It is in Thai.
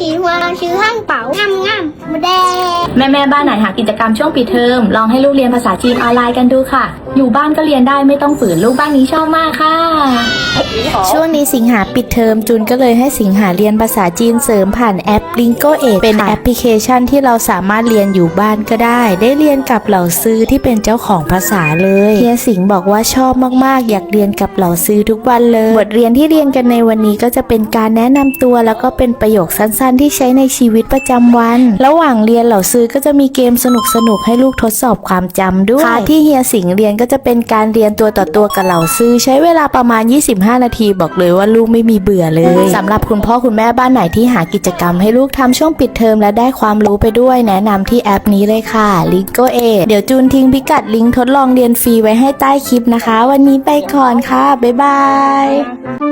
สีหัวชื่อห้างเป๋างามงามมาแดง แม่แม่บ้านไหนหากิจกรรมช่วงปิดเทอมลองให้ลูกเรียนภาษาจีนออนไลน์กันดูค่ะอยู่บ้านก็เรียนได้ไม่ต้องฝืนลูกบ้านนี้ชอบมากค่ะ ช่วงนี้สิงหาปิดเทอมจูนก็เลยให้สิงหาเรียนภาษาจีนเสริมผ่านแอป l i n g o เอกเป็นแอปพลิเคชันที่เราสามารถเรียนอยู่บ้านก็ได้ ได้เรียนกับเหล่าซื้อที่เป็นเจ้าของภาษาเลยเฮียสิงห์บอกว่าชอบมากๆ อยากเรียนกับเหล่าซื้อทุกวันเลย บทเรียนที่เรียนกันในวันนี้ก็จะเป็นการแนะนำตัว แล้วก็เป็นประโยคสั้นๆ ที่ใช้ในชีวิตประจำวัน ระหว่างเรียนเหล่าซื้อก็จะมีเกมสนุกๆให้ลูกทดสอบความจำด้วยค่ะที่เฮียสิงห์เรียนก็จะเป็นการเรียนตัวต่อตัวกับเหล่าซื้อ ใช้เวลาประมาณ 25 นาทีบอกเลยว่าลูกไม่มีเบื่อเลยสำหรับคุณพ่อคุณแม่บ้านไหนที่หากิจกรรมให้ลูกทำช่วงปิดเทอมและได้ความรู้ไปด้วยแนะนำที่แอปนี้เลยค่ะ l i n g o เอเดี๋ยวจูนทิ้งพิกัดลิงก์ทดลองเรียนฟรีไว้ให้ใต้คลิปนะคะ วันนี้ไปก่อนค่ะบ๊ายบาย